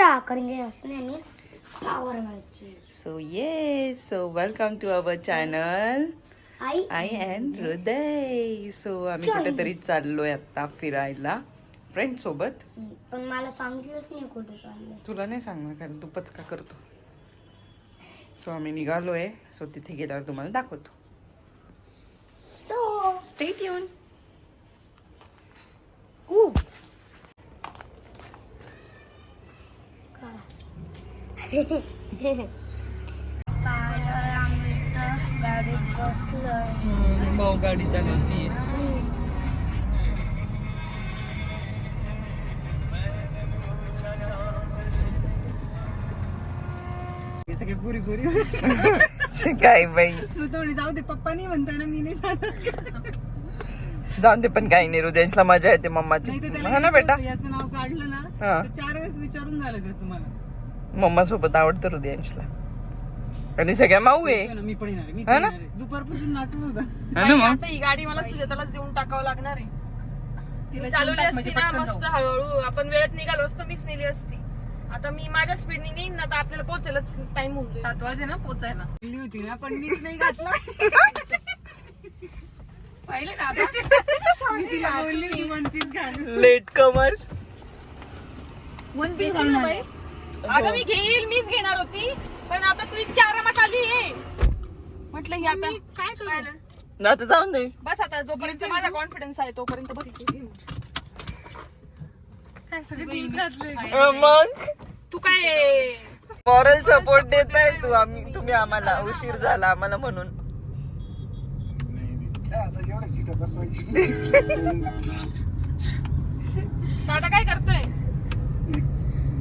राहा करेंगे हसण्याने पावर मिळते सो ये so welcome to our channel I I and Hriday so आम्ही कुठेतरी चाललोय आता फिरायला. फ्रेंड सोबत. पण मला सांगितलंच नाही कुठे चाललंय. तुला नाही सांगणार कारण तू पचका करतो. सो आम्ही निघालोय. सो तिथे गेल्यावर तुम्हाला दाखवतो. सो स्टेट येऊन ऊ काल आम्ही इथं गाडीत बसलोय गाडी चालवती सगळे पुरी पुरी काय बाई थोडी जाऊ दे पप्पा नाही म्हणताय ना मी नाही जाऊन दे पण काही नाही हृदयांशला मजा येते मम्माची. हा ना बेटा? याचं नाव काढलं ना. चार वेळेस विचारून झालं त्याचं मला. मम्मा सोबत आवडतं हृदयांशला आणि सगळ्या माऊ आहे. मी पण येणार आहे, मी हा पण ना? येणार आहे. दुपारपासून नाचत होता. हा ना मग? आता ही गाडी मला सुजातालाच देऊन टाकावं लागणार आहे. तिला चालवली असती ना मस्त हळूहळू. आपण वेळेत निघालो असतो मीच नेली असती. आता मी माझ्या स्पीडने नेईन ना तर आपल्याला पोहोचायलाच टाइम होऊन जाईल. सात वाजे ना पोचायला गेली होती ना पण मीच नाही घातला. पाहिले ना आता? मी तिला बोलली होती वन पीस घाल. लेट कमर्स वन पीस घालून आले. अगं मी घेईल मीच घेणार होती. पण आता तू इतकी आरामात आली आहे. म्हटलं ही आता काय करू? आता जाऊन दे. बस आता जोपर्यंत माझा कॉन्फिडन्स आहे तोपर्यंत बस. काय सगळे जीन्स घातले? अं, मग? तू काय मॉरल सपोर्ट देताय तू. आम्ही तुम्ही आम्हाला उशीर झाला आम्हाला म्हणून. दादा काय करतोय?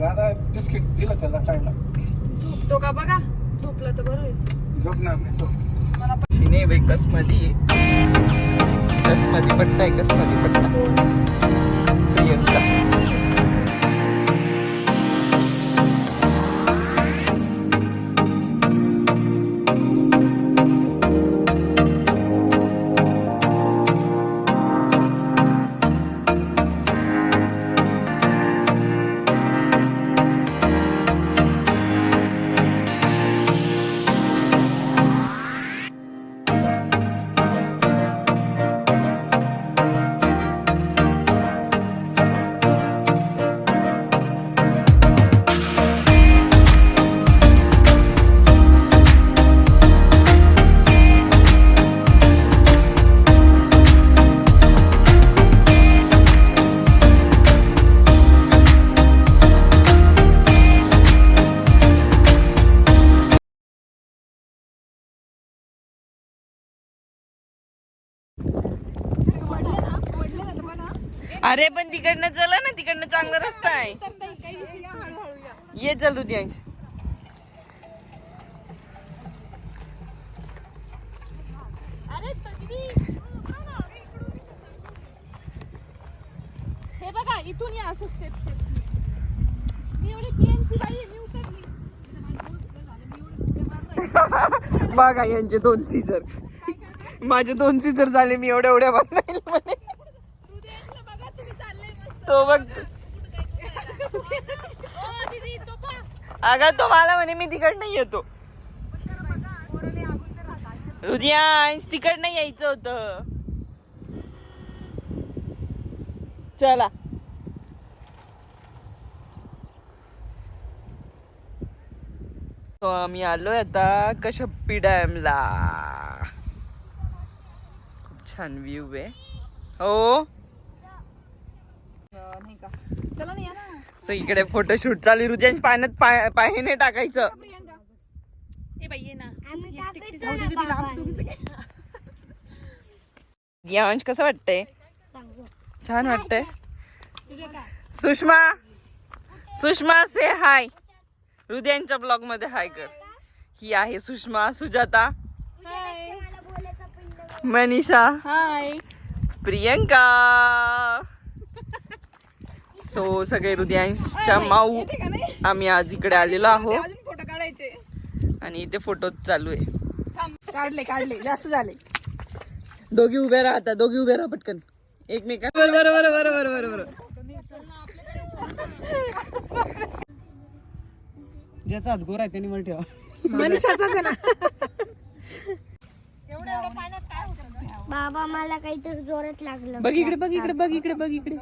दादा बिस्किट दिलं त्याला खायला. झोपतो का बघा? झोपला तर बरं होईल. झोपणार नाही तो शिने बाई कसमध्ये कसमध्ये पट्टा आहे कसमध्ये पट्टा. प्रियंका. अरे पण तिकडनं चला ना तिकडनं चांगला रस्ता आहे. ये चल हृदयांश हे बघा इथून या असं स्टेप स्टेप मी एवढी पीएनसी बाई आहे, मी उतरली. बघा यांचे दोन सीझर माझे दोन सीझर झाले मी एवढ्या एवढ्या बनवायला म्हणे हृदयातलं बघा तुम्ही चाललंय मस्त तो बघ. अगं तो मला म्हणे मी तिकडनं येतो. हृदयांश तिकडनं यायचं होतं. चला. तो आम्ही आलोय आता कशप्पी डॅमला खूप छान व्ह्यू आहे. हो. चला ना या ना. सो इकडे फोटोशूट चालू हृदयांश पाण्यात पाय पायाने टाकायचं. ए बाई ये ना. आम्ही टाकायचं ना बाबांनी. यांश कसं वाटतंय? चांगलं. छान वाटतंय. सुषमा. सुषमा से हाय हृदयांच्या ब्लॉगमध्ये हाय कर. ही आहे सुषमा सुजाता. मनीषा. हाय प्रियंका. सो सगळे हृदयांच्या माऊ आम्ही आज इकडे आलेलो आहोत. अजून फोटो काढायचे. आणि इथे फोटो चालू आहे. काढले काढले जास्त झाले. दोघी उभे राहता दोघी उभे राहा पटकन. एकमेकां बरोबर बरोबर बरोबर बरोबर ज्याचा हात गोरा आहे त्यांनी मला ठेवा. मनीषाचाच आहे ना. बाबा मला काहीतरी जोरात लागलं. बघ इकडे बघ इकडे बघ इकडे बघ इकडे.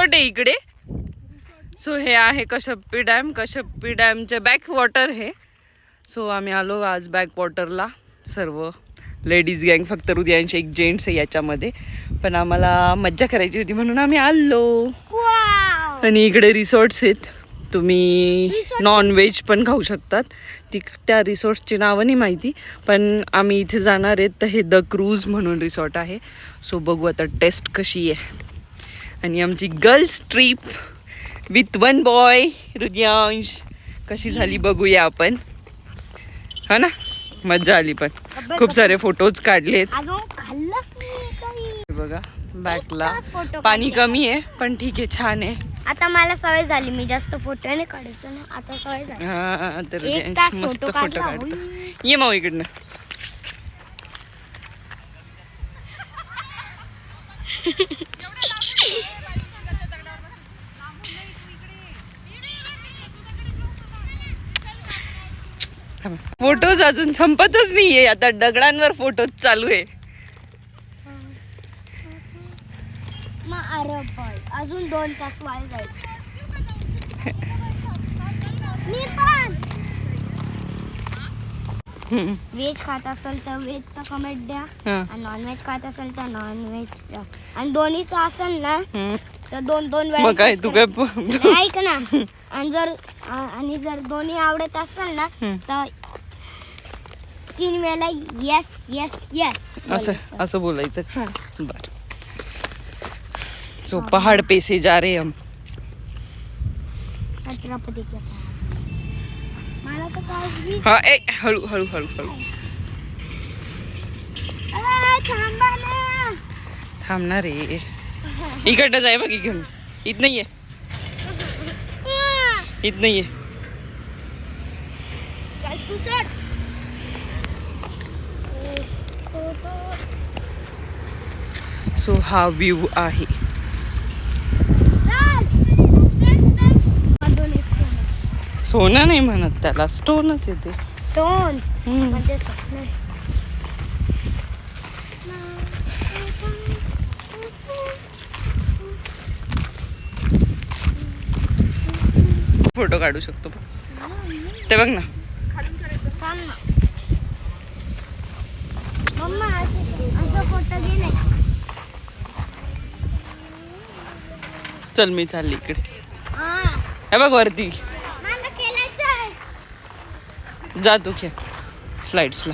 छोटे इकडे. सो हे आहे कशप्पी डॅम. कशप्पी डॅमचे बॅक वॉटर हे. सो आम्ही आलो आज बॅक वॉटरला सर्व लेडीज गँग फक्त हृदयांशी एक जेंट्स आहे याच्यामध्ये. पण आम्हाला मज्जा करायची होती म्हणून आम्ही आलो. आणि इकडे रिसॉर्ट्स आहेत. तुम्ही नॉन व्हेज पण खाऊ शकतात. ती त्या रिसॉर्ट्सची नावं नाही माहिती. पण आम्ही इथे जाणार आहेत. तर हे द क्रूज म्हणून रिसॉर्ट आहे. सो बघू आता टेस्ट कशी आहे. आणि आमची girls trip with one boy Hridayansh कशी झाली बघूया आपण. हा ना? मज्जा आली पण. खूप सारे फोटोज काढलेत. हे? बघा बॅकला पाणी. कमी आहे पण ठीक आहे छान आहे. आता मला सवय झाली मी जास्त फोटो नाही काढायचं ना. आता सवय झाली. हा तर मस्त फोटो काढतो. ये माऊ इकडनं. फोटोज अजून संपतच नाहीये आता दगडांवर फोटो चालू आहे अजून दोन तास. व्हेज खात असेल तर व्हेजचा कमेंट द्या. आणि नॉन व्हेज खात असेल तर नॉन व्हेज आणि दोन्हीचं असेल ना. तर दोन दोन मग वेळा काय तू काय प- ऐक ना. आणि जर आ- आणि जर दोन्ही आवडत असेल ना हम्म. तर तीन वेळेला येस येस येस असं असं बोलायचं का? बर. सो पहाड पे से जा रहे हम. छत्रपती पास. मला तर काय हा ए हळू हळू हळू हळू. थांबा ना. थांबणार रे इकडनं जाय बघ इकडनं. इथं नाहीये. इथं नाहीये. चल तू चढ सो हा व्ह्यू आहे. सोनं नाही म्हणत त्याला स्टोनच येते टोन फोटो काढू शकतो. ते बघ ना. चल मी चालली इकडे. हा. बघ वरती. जा तू खेळ. स्लाइड्सला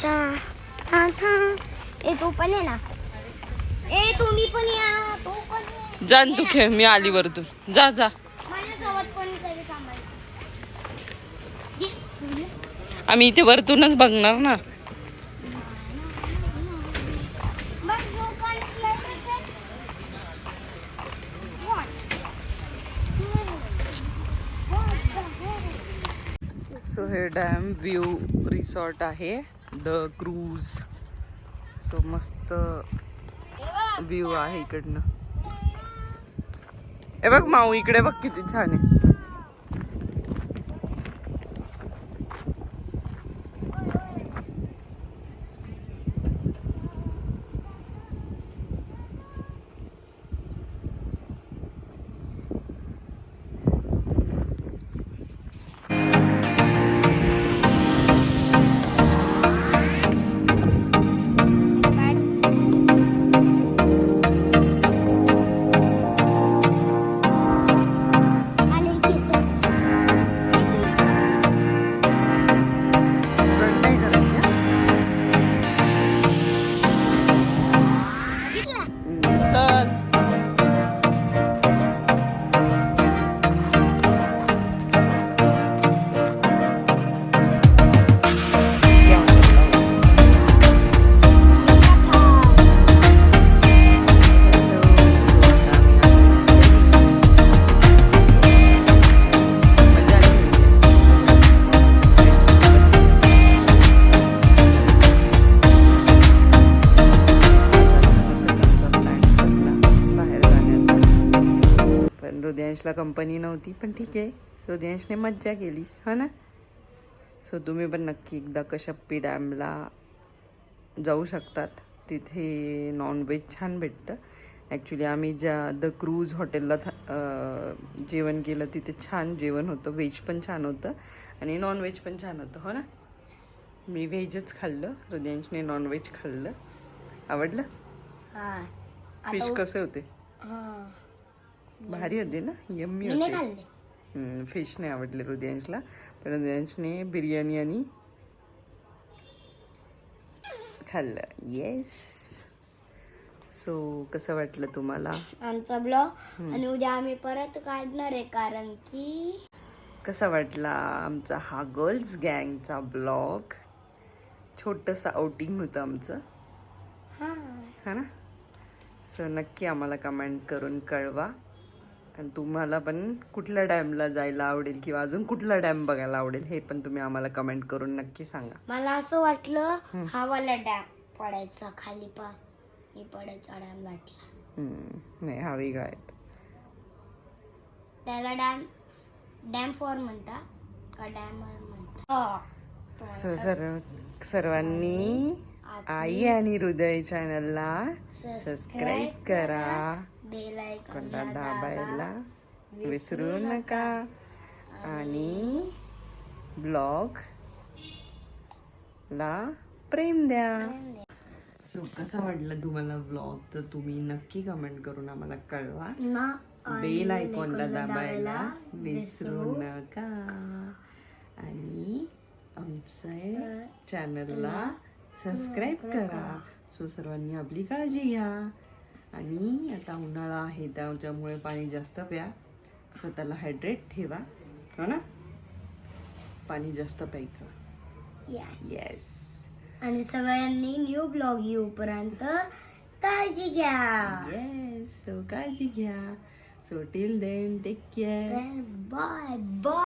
ए तू पण ये ना. ए तुम्ही पण या. तू पण ये. जा तू खेळ. मी आली वरतून. जा जा माझ्यासोबत कोणीतरी थांबायचं ये, तू ये. आम्ही इथे वरतूनच बघणार ना. सो हे डॅम व्ह्यू रिसॉर्ट आहे. द क्रूज सो मस्त व्ह्यू आहे इकडनं. हे बघ माऊ इकडे बघ किती छान आहे. हृदयांशला कंपनी नव्हती पण ठीक आहे. हृदयांशने मज्जा केली हा ना? सो तुम्ही पण नक्की एकदा कशप्पी डॅमला जाऊ शकतात. तिथे नॉनव्हेज छान भेटतं. ॲक्च्युली आम्ही ज्या द क्रूज हॉटेलला जेवण केलं तिथे छान जेवण होतं. व्हेज पण छान होतं आणि नॉनव्हेज पण छान होतं हो ना? मी व्हेजच खाल्लं हृदयांशने नॉनव्हेज खाल्लं. आवडलं? हा. फिश कसे होते? हा. भारी होते ना? यम्मी होते. फिश नाही आवडले हृदयांशला. पण हृदयांशने बिर्याणी आणि खाल्लं. येस सो कसं वाटलं तुम्हाला? आमचा ब्लॉग आणि उद्या आम्ही परत काढणार आहे कारण की कसा वाटला आमचा हा गर्ल्स गँगचा ब्लॉग छोटंसं आउटिंग होतं आमचं. हा. हा ना? सो नक्की आम्हाला कमेंट करून कळवा. आणि तुम्हाला पण कुठल्या डॅमला जायला आवडेल किंवा अजून कुठला डॅम बघायला आवडेल हे पण तुम्ही आम्हाला कमेंट करून नक्की सांगा. मला असं वाटलं हा वाला डॅम पडायचा खाली पा पडायचा डॅम वाटला. हम्म, नाही हा वेगळा आहे. त्याला डॅम डॅम फॉर म्हणता का डॅमर म्हणता? सो सर्व सर्वांनी आई आणि हृदय चॅनलला सबस्क्राईब करा. बेल कोणता दाबायला विसरू नका. आणि ब्लॉग ला प्रेम द्या. सो कसा वाटला तुम्हाला ब्लॉग? तर तुम्ही नक्की कमेंट करून आम्हाला कळवा. बेल आयकॉनला दाबायला विसरू नका. आणि आमच्या चॅनलला सबस्क्राईब करा. सो सर्वांनी आपली काळजी घ्या. आणि आता उन्हाळा आहे त्याच्यामुळे पाणी जास्त प्या. स्वतःला हायड्रेट ठेवा. हो ना? पाणी जास्त प्यायचं. येस आणि सगळ्यांनी न्यू ब्लॉग येऊपर्यंत काळजी घ्या. येस सो काळजी घ्या. So till then take care bye bye